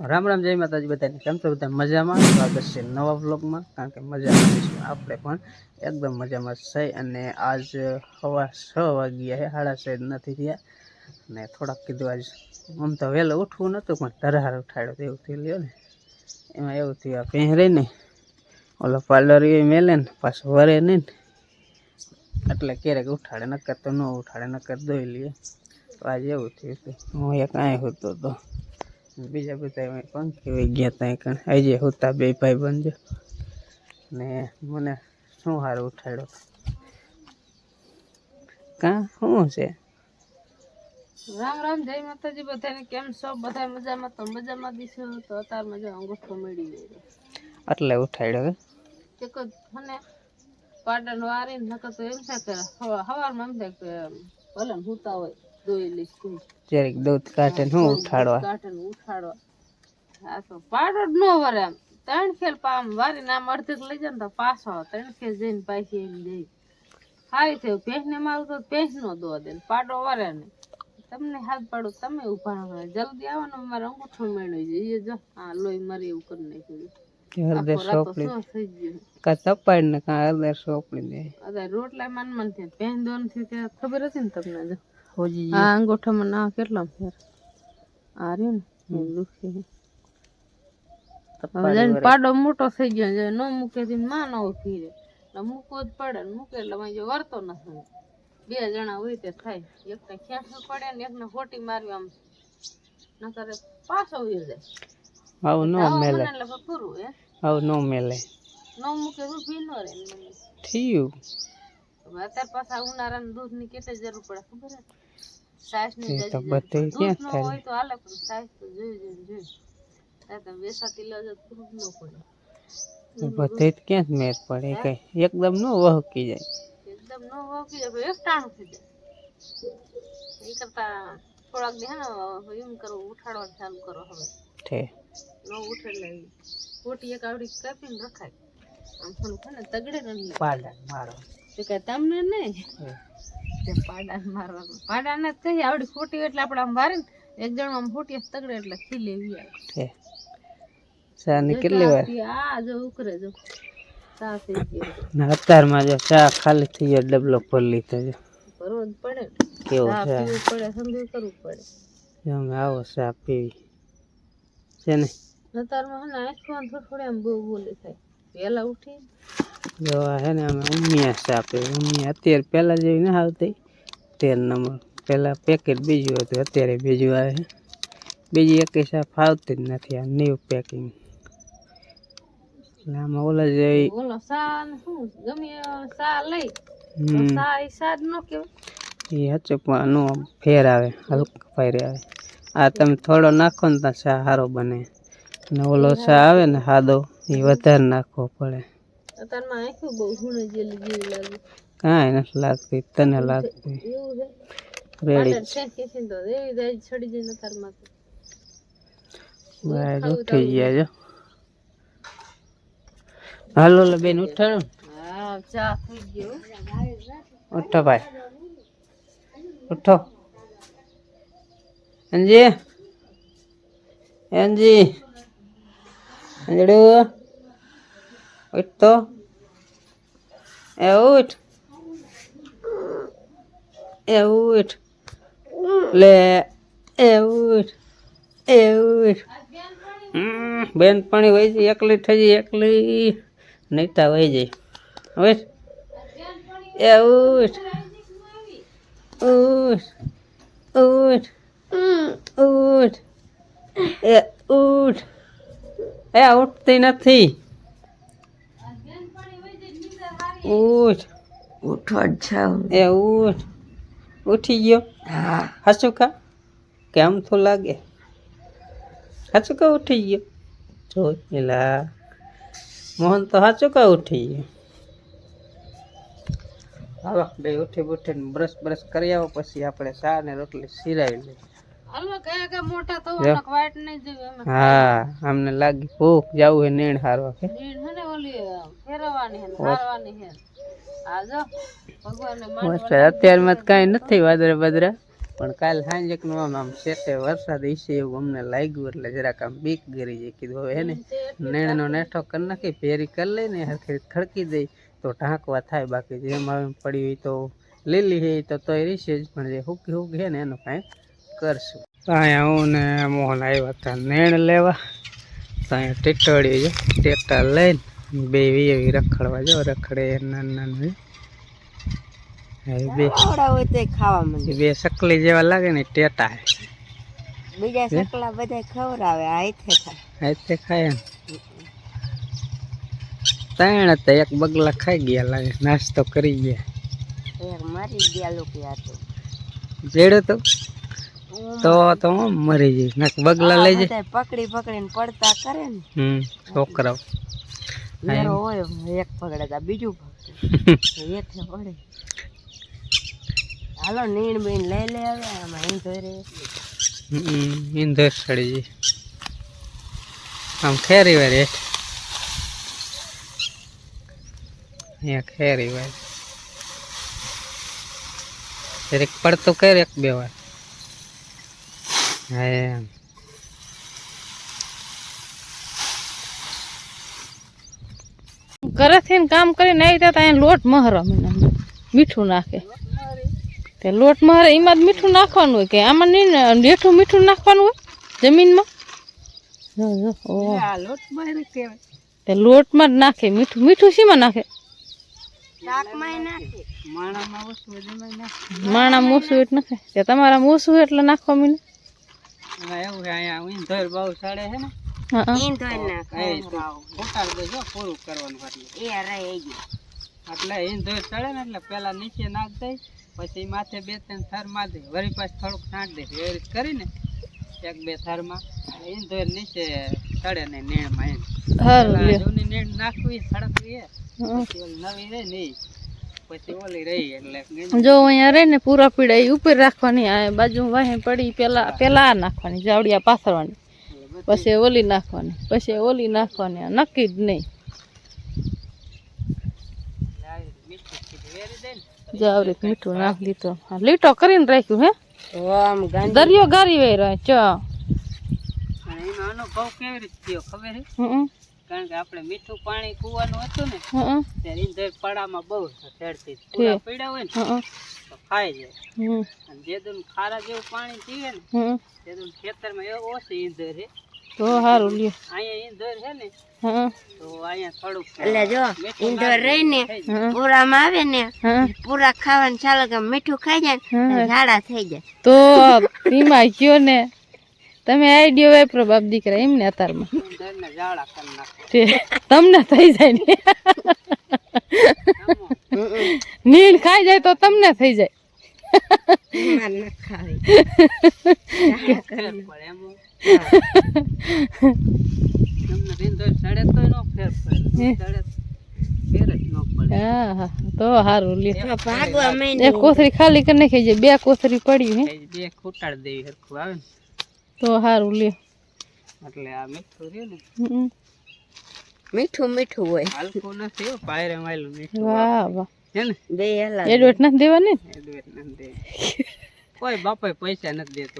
રામ રામ, જય માતાજી બધાને. કેમ છો બધા મજામાં? સ્વાગત છે નવા વ્લોગમાં, કારણ કે મજામાં છીએ આપણે પણ. એકદમ મજામાં છે અને આજ સવા છ વાગ્યા છે સાડા નથી થયા. અને થોડાક કીધું આજ આમ તો વહેલો ઉઠવું નહોતું, પણ ધરહાર ઉઠાડ્યો તો એવું થઈ લ્યો ને. એમાં એવું થયું, આ પહેરે ને, ઓલો પાર્લર એ મેલે ને, પાછું વરે નહીં ને. એટલે ક્યારેક ઉઠાડે નક્કર તો ન ઉઠાડે નક્કર દોઈ લઈએ તો આજે એવું થયું હતું હું એક કાંઈ હોતો હતો બીજા બધા પંખી વહી ગયા ત્યાં કણ આજે હોતા બે ભાઈ બંધ ને મને શું સારું ઉઠાડ્યો? કા? શું છે? રામ રામ જય માતાજી બધાને. કેમ છો? બધા મજામાં? તો મજામાં દીશો તો અત્યારે મજા અંગૂઠો મળી ગયો. એટલે ઉઠાડ્યો કે? જ અને પાટણ વારી નકર તો એમ છે કે હવા હવારમાં એમ થાય કે ભલે હુતા હોય. દોઈ લઈશ તું જરીક દૂધ કાઢે હું ઉઠાડવા. કાઢે ઉઠાડવા. હા તો પાડો જ ન વરે આમ. ત્રણ ખેલ પામ વારી નામ અડધેક લઈ જાય ને તો પાછો ત્રણ ખેલ જઈને પાછી એમ જઈ સારી થયું ભેંસ મારું તો ભેંસ નો દો દે પાડો વરે ને. તમને હાથ પાડો તમે ઊભા હોય જલ્દી આવો ને મારે અંગૂઠો મેળવી જાય એ જો હા લોહી મારી એવું કરી નાખ્યું. હળદર સોપડી કાં ને કાં હળદર સોપડી દે. અરે રોટલા માન મનથી પહેન દોનથી ખબર હતી ને તમને? જો હોજી. આ અંગૂઠામાં ના કેટલા ફેર? આ રહ્યો ને? દુખે. હવે પાડો મોટો થઈ ગયો છે ન મૂકે થી માં ન ઉઠી રે એટલે મૂકવો જ પડે ને મૂકે એટલે પછી વરતો નથી. બે જણા હોય તે થાય. એકને ખેંચવું પડે ને એકને ખોટી મારવી આમ. નકર પાછો ઉયો જાય. આવું ન મેલે. આવું ન મેલે. ન મૂકે ભી ન રહે થયું. અત્યારે પાછા ઉનાળાનું દૂધની કેટલી જરૂર પડે ખબર હે સાસની તે તો બધે ક્યાં દૂધ ન થાય હોય તો હાલે પણ સાસ તો જોઈ જોઈ જોઈ ત્યાં તો વેસાતી લજત પૂરું ન પડે બધે જ ક્યાં જ મેર પડે કઈ એકદમ ન વહકી જાય એકદમ ન હોકી જાય એક ટાણું થઈ જાય એ કરતા થોડાક દે હે ને એમ કરો ઉઠાડવાનું ચાલુ કરો હવે છે ન ઉઠે એટલે ખોટી એક આવડી કાપીને રખાય આમ થોડું છે ને તગડે ને એટલે. પાડા મારો તો કે તમને નહીં. તે પાડાને મારવાનું પાડાને જ કહીએ. આવડી ખોટી એટલે આપણે આમ વારે એક જણ આમ ખોટી તગડે એટલે ખીલે એવી આવે ચા ની કેટલી વાર? આ આ જો ઉકરે જો. ચા થઈ ગયો ને અત્યારમાં જો ચા ખાલી થઈ ગયો ડબલો ભરી લીધો છે ભરવો જ પડે ને. ચા પીવું પડે સમજવું કરવું પડે. અમે આવો ચા પીવી. છે ને? અત્યારમાં આંખમાં થોડી થોડી આમ બહુ બોલી થાય. વહેલા ઉઠી જો આ હે ને અમે ઉમિયા ચા પીવી ઉમિયા અત્યારે પહેલાં જેવી ના આવતી. તેર નંબર. પહેલાં પેકેટ બીજું હતું. અત્યારે બીજું આવે બીજી એકેય સાફ ફાવતી જ નથી. આ ન્યૂ પેકિંગ એટલે આમાં ઓલા જેવી એ સા પણ ફેર આવે. હલકો ફેરે આવે. આ તમે થોડો નાખો ને તો ચા સારો બને. ને ઓલો ચા આવે ને સાદો એ વધારે નાખવો પડે. અત્યારમાં આંખું બહુ હુણે જેલી જેવી લાગે. કાંઈ નથી લાગતી તને લાગતી રેડી. છડી જાય અત્યારમાં તો. બાય ઉઠી ગયા જો. હાલો લે બેન ઉઠાડો. હા ચા થઈ ગયો. ઉઠો ભાઈ. ઉઠો. અંજી અંજી અંજડું ઉઠ તો એ ઉઠ. એ ઉઠ. લે. એ ઉઠ. એ ઉઠ. બેન બેનપણી વહી છે એકલી થઈ જાય એકલી. નહીતા વહી જાય હવે એ ઉઠ. ઉઠ. ઉઠ. ઉઠ. એ ઉઠ. એ ઉઠતી નથી. ઉઠ. ઉઠો જ જાવ એ ઉઠ. ઉઠી ગયો. હા. હાચું કા કેમ તો લાગે? હાચું કા ઉઠી ગયો. જો એલા. મોહન તો હાચું કા ઉઠી ગયો. હાલો બે ઉઠી ઉઠીને બ્રશ બ્રશ કરી આવો પછી આપણે ચા ને રોટલી સિરાવી લઈએ. હા અમને લાગી. ભૂખ જવું હે નીણ હારવા કે? ને ને અત્યારમાં તો કાંઈ નથી વાદરા બદરા પણ કાલ સાંજેકનું આમ આમ શેઠે વરસાદ ઈશે એવું અમને લાગ્યું એટલે જરાક આમ બીક ગરી જાય કીધું હવે હે ને? નેણનો નેઠો કરી નાખી ફેરી કરી લઈને હરખી ખડકી દઈ તો ઢાંકવા થાય બાકી જેમ હવે પડી હોય તો લીલી હે તો તોય રીશે જ પણ જે હુકી હુકી હે ને એનું કાંઈક કરશું. અહીંયા હું ને મોહન આવ્યા હતા નેણ લેવા. તો અહીંયા ટીટોળી છે ટેટા લઈને બે એવી રખડવા જો રખડે નાના નાના બે ખાવા સકલી જેવા લાગે ને ટેટા બીજા સકલા બધા ખવડાવે હાથે થાય હાથે ખાય ત્રણ હતા એક બગલા ખાઈ ગયા લાગે નાસ્તો કરી ગયા. એક મારી ગયા લોકો જેડે તો તો તો હું મરી જઈશ. નાખ બગલા લઈ જાય. પકડી પકડીને પડતા કરે ને. હમ છોકરાઓ. લેરો હોય એક પગડે તા બીજું પકડે. એકે પડે. હાલો નીણ બીણ લઈ લે હવે આમાં અહીં ધોરે હમ, ઈંધર સડી જાય. આમ ખેરી વાર હેઠ અહીંયા ખેરી વાર. એક પડતું કર એક બે વાર. એમ ઘરેથી કામ કરીને આવી ત્યાં અહીંયા લોટ મહરો મીઠું નાખે. તે લોટ મહરે એમાં જ મીઠું નાખવાનું હોય કે આમાં નહીં ને મીઠું મીઠું નાખવાનું હોય જમીનમાં? તે લોટમાં જ નાખે મીઠું મીઠું શીમાં નાખે? માણા મોસું નાખે. તે તમારા મોસું એટલે નાખવા મીને એમાં એવું છે અહીંયા ઈંધર બહુ સડે છે ને. હા હા. એ દેજો પૂરું કરવાનું એટલે એટલે ઈંધર ચડે ને એટલે પેલા નીચે નાખ દઈ પછી માથે બે ત્રણ થરમાં દે. વળી પાછું થોડુંક છાંટ દે. એવી રીતે કરીને એક બે થરમાં ઈંધોર નીચે ચડે ને એમ. સારું પેલા લ્યો. જૂની નીણ નાખવી સડકવી એ. નવી રે ને ઈ. પછી ઓલી રહી એટલે જો અહીંયા રહે ને પૂરા પીડા એ ઉપર રાખવાની આ બાજુ વાહે પડી પેલા પેલા આ નાખવાની જાવડિયા પાથરવાની. પછી ઓલી નાખવાની પછી ઓલી નાખવાની આ નક્કી જ નહીં. જો આવી મીઠું નાખી દીધું લીટો કરીને રાખ્યું હે? દરિયો ગારી વે રહ્યો ચો અનુભવ કેવી રીતે થયો ખબર હમ, કારણ કે આપણે મીઠું પાણી કૂવાનું હતું ને ત્યારે ઇંધર પાડામાં બહુ ચડતી પૂરા પીડા હોય ને તો ખાઈ જાય. અને જે દુન ખારા જેવું પાણી પીવે ને હમ. તે દુન ખેતરમાં એવું ઓછું ઇંધર છે. તો સારું લ્યો. અહીંયા ઇંધર છે ને તો અહીંયા થોડુંક એટલે જો ઈંધોર રહી ને હમ, પૂરામાં આવે ને પૂરા ખાવાનું ચાલે કે મીઠું ખાઈ જાય ને ઝાડા થઈ જાય. તો એમાં કયો ને તમે આઈડિયો વાપરો બાપ દીકરા એમને અત્યારમાં? તમને થઈ જાય ને. નીણ ખાઈ જાય તો તમને થઈ જાય. તો સારું કોથરી ખાલી કરી નાખી બે કોથરી પડી હે. બે ખૂટાડ દેવી સરખું આવે તો સારું લ્યો. એટલે આ મીઠું રહ્યું ને. મીઠું મીઠું હોય. હલકું નથી પાયરે માયલું મીઠું વાહ વાહ. છે ને? બે હેલા. એડવર્ટ નથી દેવાની? ને? એડવેટ નથી દે કોઈ બાપે પૈસા નથી દેતો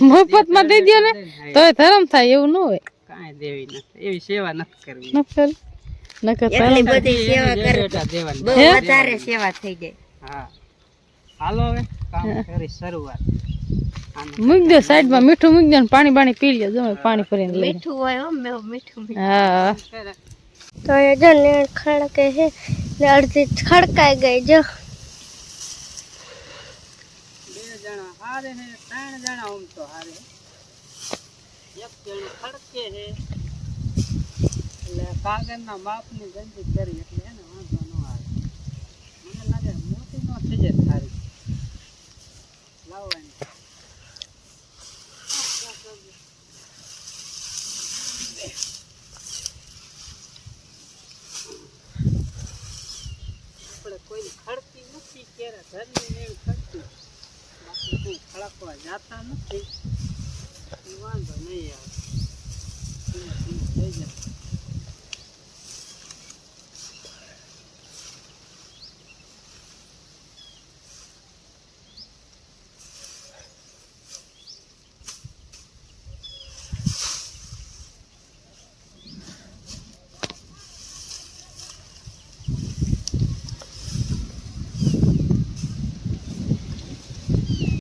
મફતમાં મફતમાં દઈ દ્યો ને તો તોય ધરમ થાય એવું ન હોય. કાંઈ દેવી નથી. એવી સેવા નથી કરવી. નકર નકર એટલી બધી સેવા કરે દેવાની બહુ વધારે સેવા થઈ જાય હા. હાલો હવે કામ કરી શરૂઆત. આનું મૂકી દો સાઈડમાં મીઠું મૂકી દો ને પાણી બાણી પી લ્યો જો પાણી ભરીને લઈ મીઠું હોય હો મેં મીઠું મીઠું. હા. કરે. તો એ જો ને ખડકે છે ને અડધી ખડકાઈ ગઈ જો. બે જણા હારે છે ત્રણ જણા આમ તો હારે. એક જણો ખડકે છે. એટલે કાગળના માપની ગંદી કરી એટલે એને વાંધો ન આવે મને લાગે મોટી નો થઈ જાય સારી લાવવાની આપણે કોઈ ખડતી નથી ક્યારે ઘરની એવી ખડતી. બાકી ખડકવા જાતા નથી.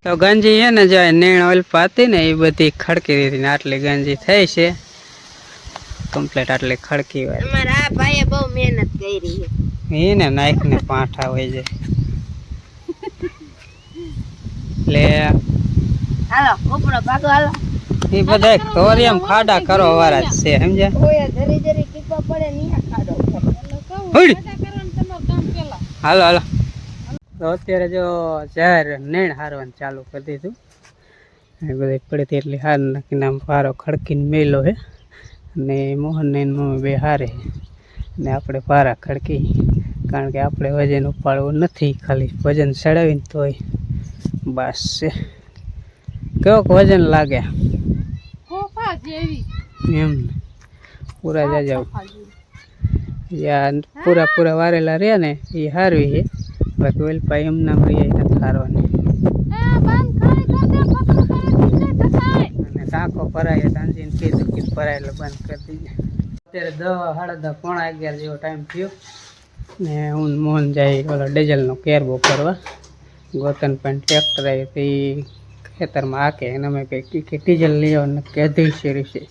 તો ગંજી એને ને જો નેણ ઓલ્પા હતી ને એ બધી ખડકી દીધી ને આટલી ગંજી થઈ છે. કમ્પ્લીટ આટલી ખડકી હોય. અમારા આ ભાઈએ બહુ મહેનત કરી છે. એને નાખ ને પાઠા હોય છે. એટલે હાલો ઉપરો ભાગો હાલો. એ બધા તોરિયમ ખાડા કરો વાળા જ છે સમજ્યા? ઓય ધરી ધરી કીકો પડે નિયા ખાડો હુઈ. કરવાનું તમારું કામ પેલા. હાલો હાલો. તો અત્યારે જો જાહેર નેણ હારવાનું ચાલુ કરી દીધું. એ બધી પડી એટલી હાર નાખીને આમ પારો ખડકીને મેલો છે અને મોહન ને એની મમ્મી બે હારે ને આપણે પારા ખડકી. કારણ કે આપણે વજન ઉપાડવું નથી ખાલી. વજન ચડાવીને તોય બસ છે. કેવોક વજન લાગે? એમ પૂરા જાજા પૂરા પૂરા વારેલા રહ્યા ને એ હારવી છે બાકી વેલપા એમના નામ રહ્યા ખારવાની. કરી કરે. અને ટાંકો ભરાય તાંજીને કીધું કે ભરાય એટલે બંધ કરી દીધે અત્યારે દવા સાડા દસ પોણા અગિયાર જેવો ટાઈમ થયો. ને હું મોહન જાય ઓલો ડીઝલનો કેરબો કરવા ગોતન પણ ટ્રેક્ટર આવ્યું તો ખેતરમાં આકે એને અમે કંઈક કે ડીઝલ લઈ ને કે અઢીસો છે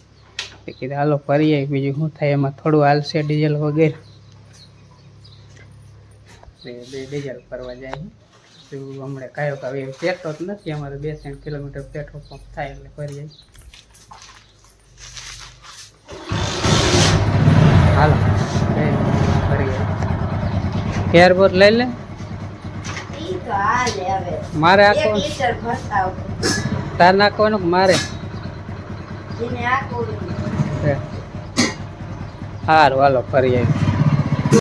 કીધું હાલો ફરી આવી બીજું શું થાય? એમાં થોડું હાલશે ડીઝલ વગેરે. તે ડીઝલ ફરવા જાય તો હમણાં કાયો કાવ્યો એવું પેટ્રોલ જ નથી અમારે બે ત્રણ કિલોમીટર પેટ્રોલ પંપ થાય એટલે ફરી જાય હાલો ફરી બોટ લઈ લે. તો મારે આખો તાર નાખવાનું મારે? સારું હાલો ફરી આવી